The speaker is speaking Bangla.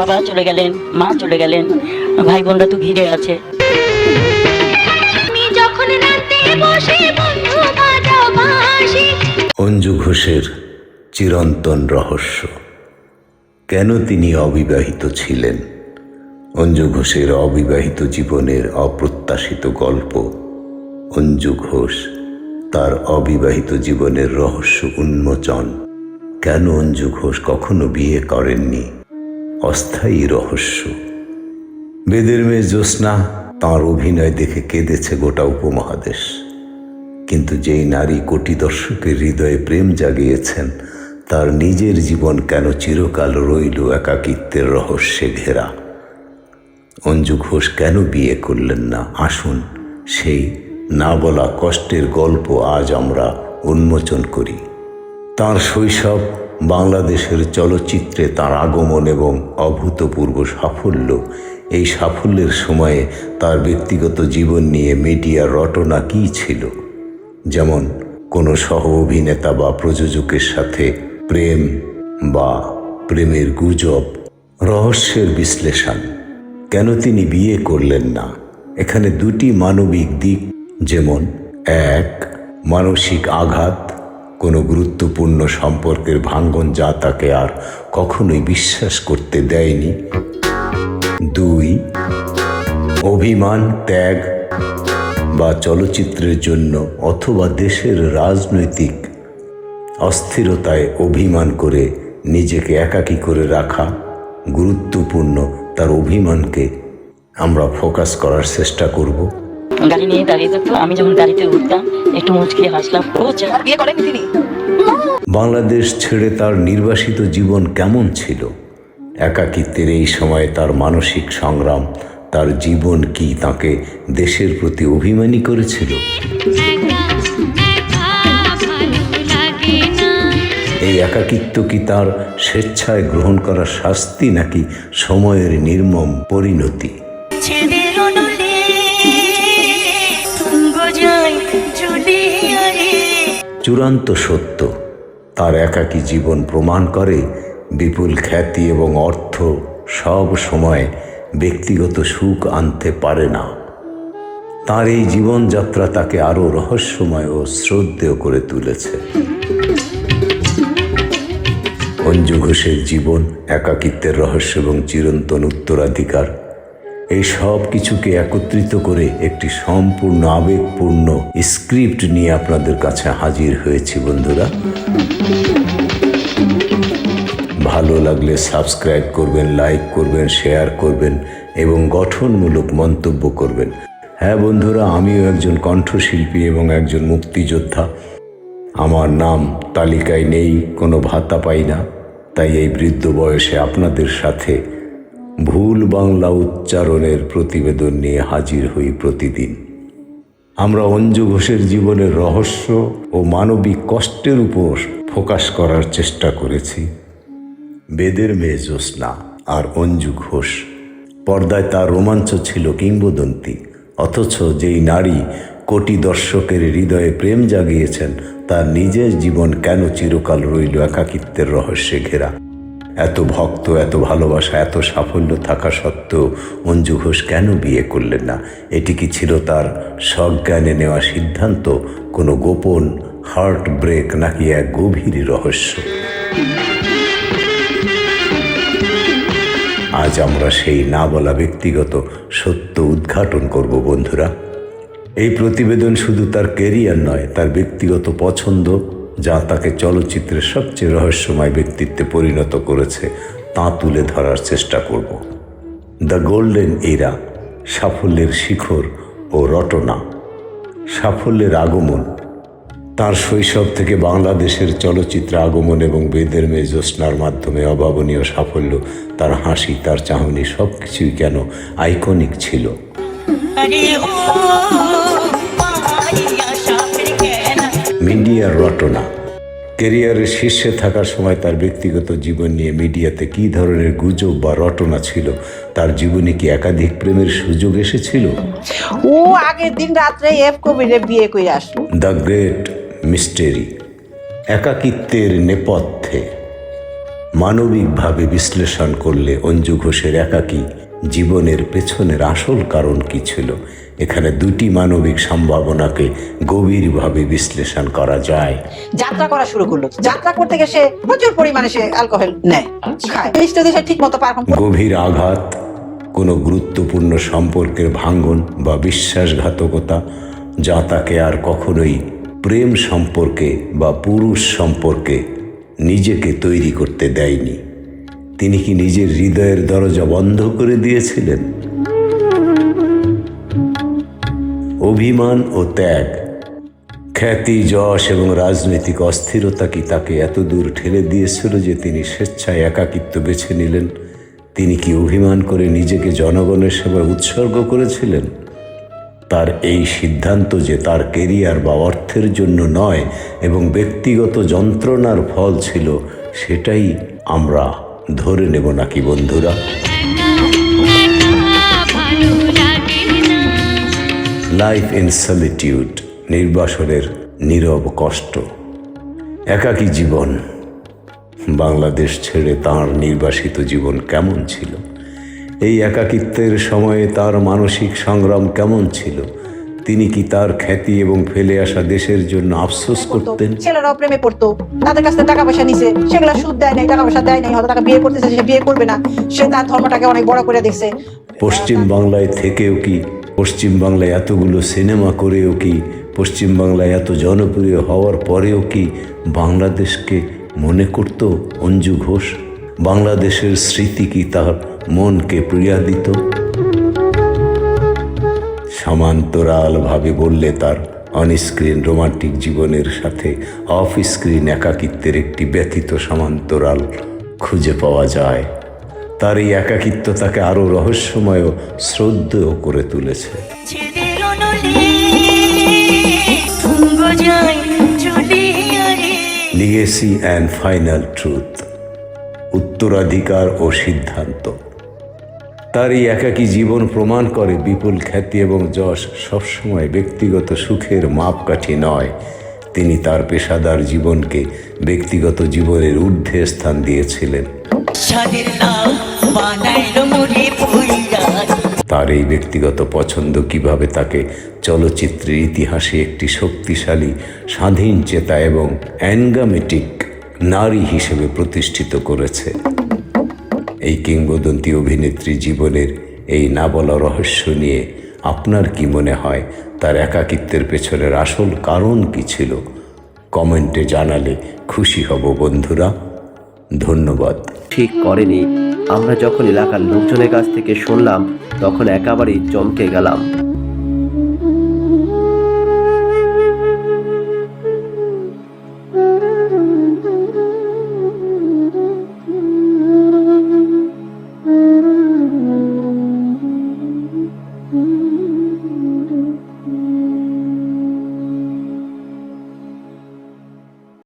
বাবা চলে গেলেন মা চলে গেলেন ভাই বোনরা তো ঘিরে আছে। আমি যখন রাতে বসে বন্ধু বাজাও বাঁশি। অঞ্জু ঘোষের চিরন্তন রহস্য। কেন তিনি অবিবাহিত ছিলেন? অঞ্জু ঘোষের অবিবাহিত জীবনের অপ্রত্যাশিত গল্প। অঞ্জু ঘোষ তার অবিবাহিত জীবনের রহস্য উন্মোচন। কেন অঞ্জু ঘোষ কখনো বিয়ে করেননি? অস্থায়ী রহস্য। বেদের মেয়ে জ্যোৎস্না তাঁর অভিনয় দেখে কেঁদেছে গোটা উপমহাদেশ। কিন্তু যেই নারী কোটি দর্শকের হৃদয়ে প্রেম জাগিয়েছেন, তার নিজের জীবন কেন চিরকাল রইল একাকিত্বের রহস্যে ঘেরা? অঞ্জু ঘোষ কেন বিয়ে করলেন না? আসুন সেই না বলা কষ্টের গল্প আজ আমরা উন্মোচন করি। তার শৈশব বাংলাদেশের চলচ্চিত্রে তার আগমন এবং অভূতপূর্ব সাফল্য। এই সাফল্যের সময়ে তার ব্যক্তিগত জীবন নিয়ে মিডিয়ার রটনা কী ছিল? যেমন, কোনো সহ অভিনেতা বা প্রযোজকের সাথে প্রেম বা প্রেমের গুজব, রহস্যের বিশ্লেষণ। কেন তিনি বিয়ে করলেন না? এখানে দুটি মানবিক দিক, যেমন, এক, মানসিক আঘাত কোনো গুরুত্বপূর্ণ সম্পর্কের ভাঙ্গন যা তাকে আর কখনোই বিশ্বাস করতে দেয়নি। দুই, অভিমান, ত্যাগ বা চলচ্চিত্রের জন্য অথবা দেশের রাজনৈতিক অস্থিরতায় অভিমান করে নিজেকে একাকী করে রাখা গুরুত্বপূর্ণ তার অভিমানকে আমরা ফোকাস করার চেষ্টা করব। গাড়ি নিয়ে দাঁড়িয়ে থাকতো। আমি যখন গাড়িতে উঠতাম একটু মুচকিয়ে হাসলাম ও বিয়ে করেননি তিনি? বাংলাদেশ ছেড়ে তার নির্বাসিত জীবন কেমন ছিল? একাকিত্বের এই সময়ে তার মানসিক সংগ্রাম তার জীবন কি তাকে দেশের প্রতি অভিমানী করেছিল? এই একাকিত্ব কি তার স্বেচ্ছায় গ্রহণ করা শাস্তি নাকি সময়ের নির্মম পরিণতি? চূড়ান্ত সত্য। তার একাকী জীবন প্রমাণ করে বিপুল খ্যাতি এবং অর্থ সব সময় ব্যক্তিগত সুখ আনতে পারে না। তার এই জীবনযাত্রা তাকে আরও রহস্যময় ও শ্রদ্ধেয় করে তুলেছে। অঞ্জু ঘোষের জীবন, একাকিত্বের রহস্য এবং চিরন্তন উত্তরাধিকার এই সব কিছুকে একত্রিত করে একটি সম্পূর্ণ আবেগপূর্ণ স্ক্রিপ্ট নিয়ে আপনাদের কাছে হাজির হয়েছি, বন্ধুরা। ভালো লাগলে সাবস্ক্রাইব করবেন, লাইক করবেন, শেয়ার করবেন এবং গঠনমূলক মন্তব্য করবেন। হ্যাঁ বন্ধুরা, আমিও একজন কণ্ঠশিল্পী এবং একজন মুক্তিযোদ্ধা। আমার নাম তালিকায় নেই, কোনো ভাতা পাই না। তাই এই বৃদ্ধ বয়সে আপনাদের সাথে ভুল বাংলা উচ্চারণের প্রতিবেদন নিয়ে হাজির হই প্রতিদিন। আমরা অঞ্জু ঘোষের জীবনের রহস্য ও মানবিক কষ্টের উপর ফোকাস করার চেষ্টা করেছি। বেদের মেয়ে জ্যোৎস্না আর অঞ্জু ঘোষ। পর্দায় তার রোমাঞ্চ ছিল কিংবদন্তি, অথচ যেই নারী কোটি দর্শকের হৃদয়ে প্রেম জাগিয়েছেন, তার নিজের জীবন কেন চিরকাল রইল একাকিত্বের রহস্যে ঘেরা? এত ভক্ত, এত ভালোবাসা, এত সাফল্য থাকা সত্ত্বেও অঞ্জু ঘোষ কেন বিয়ে করলেন না? এটি কি ছিল তার সজ্ঞানে নেওয়া সিদ্ধান্ত? কোনো গোপন হার্ট ব্রেক নাকি এক গভীর রহস্য? আজ আমরা সেই না বলা ব্যক্তিগত সত্য উদ্ঘাটন করব, বন্ধুরা। এই প্রতিবেদন শুধু তার কেরিয়ার নয়, তার ব্যক্তিগত পছন্দ যা তাকে চলচ্চিত্রের সবচেয়ে রহস্যময় ব্যক্তিত্বে পরিণত করেছে, তা তুলে ধরার চেষ্টা করব। দ্য গোল্ডেন এরা, সাফল্যের শিখর ও রটনা। সাফল্যের আগমন, তার শৈশব থেকে বাংলাদেশের চলচ্চিত্রে আগমন এবং বেদের মেয়ে জ্যোৎস্নার মাধ্যমে অভাবনীয় সাফল্য, তার হাসি, তার চাহনি সব কিছুই কেন আইকনিক ছিল? মিডিয়ার রটনা কেরিয়ারের শীর্ষে থাকার সময় তার ব্যক্তিগত জীবন নিয়ে মিডিয়াতে কী ধরনের গুজব বা রটনা ছিল তার জীবনে কি একাধিক প্রেমের সুযোগ এসেছিল? ও আগের দিন রাত্রে এফ কবিরে বিয়ে করে আসলো। দ্য গ্রেট মিস্টেরি একাকিত্বের নেপথ্যে। মানবিকভাবে বিশ্লেষণ করলে অঞ্জু ঘোষের একাকী জীবনের পেছনের আসল কারণ কি ছিল? এখানে দুটি মানবিক সম্ভাবনাকে গভীরভাবে বিশ্লেষণ করা যায়। যাত্রা করা শুরু করল। যাত্রা করতে গিয়ে সে প্রচুর পরিমাণে সে অ্যালকোহল নেয় খায়। এই যদি সে ঠিক মতো পারফর্ম গভীর আঘাত কোনো গুরুত্বপূর্ণ সম্পর্কের ভাঙ্গন বা বিশ্বাসঘাতকতা যা তাকে আর কখনোই প্রেম সম্পর্কে বা পুরুষ সম্পর্কে নিজেকে তৈরি করতে দেয়নি। তিনি কি নিজের হৃদয়ের দরজা বন্ধ করে দিয়েছিলেন? অভিমান ও ত্যাগ। খ্যাতি, যশ এবং রাজনৈতিক অস্থিরতা কি তাকে এত দূর ঠেলে দিয়েছিল যে তিনি স্বেচ্ছায় একাকিত্ব বেছে নিলেন? তিনি কি অভিমান করে নিজেকে জনগণের সেবায় উৎসর্গ করেছিলেন? তার এই সিদ্ধান্ত যে তার কেরিয়ার বা অর্থের জন্য নয় এবং ব্যক্তিগত যন্ত্রণার ফল ছিল, সেটাই আমরা ধরে নেব নাকি বন্ধুরা? লাইফ ইন সলিটিউড নির্বাসনের নীরব কষ্ট। একাকী জীবন বাংলাদেশ ছেড়ে তার নির্বাসিত জীবন কেমন ছিল? এই একাকিত্বের সময়ে তার মানসিক সংগ্রাম কেমন ছিল? তিনি কি তার খ্যাতি এবং ফেলে আসা দেশের জন্য আফসোস করতেন? ছেলেরাও প্রেমে পড়তো। তাদের কাছ টাকা পয়সা নিছে। সেগুলো সুদ দেয় নাই টাকা পয়সা দেয় নাই। হয়তো টাকা বিয়ে করতেছে সে বিয়ে করবে না। সে তার ধর্মটাকে অনেক বড় করে দেখছে পশ্চিম বাংলায় থেকেও কি পশ্চিম বাংলায় এতগুলো সিনেমা করেও কি পশ্চিম বাংলায় এত জনপ্রিয় হওয়ার পরেও কি বাংলাদেশকে মনে করত অঞ্জু ঘোষ? বাংলাদেশের স্মৃতি কি তার মনকে প্রিয়া দিত? সমান্তরালভাবে বললে তার অনস্ক্রিন রোমান্টিক জীবনের সাথে অফ স্ক্রিন একাকিত্বের একটি ব্যথিত সমান্তরাল খুঁজে পাওয়া যায়। তার এই একাকিত্ব তাকে আরও রহস্যময় ও শ্রদ্ধেয় করে তুলেছে। লিগেসি অ্যান্ড ফাইনাল ট্রুথ উত্তরাধিকার ও সিদ্ধান্ত। তার এই একাকী জীবন প্রমাণ করে বিপুল খ্যাতি এবং যশ সবসময় ব্যক্তিগত সুখের মাপকাঠি নয়। তিনি তার পেশাদার জীবনকে ব্যক্তিগত জীবনের ঊর্ধ্বে স্থান দিয়েছিলেন। তার এই ব্যক্তিগত পছন্দ কীভাবে তাকে চলচ্চিত্রের ইতিহাসে একটি শক্তিশালী, স্বাধীন চেতা এবং অ্যানগামেটিক নারী হিসেবে প্রতিষ্ঠিত করেছে। এই কিংবদন্তি অভিনেত্রী জীবনের এই না বলা রহস্য নিয়ে আপনার কি মনে হয়? তার একাকিত্বের পেছনের আসল কারণ কি ছিল? কমেন্টে জানালে খুশি হব বন্ধুরা। ধন্যবাদ। ঠিক করেনি। আমরা যখন এলাকার লোকজনের কাছ থেকে শুনলাম তখন একেবারেই চমকে গেলাম।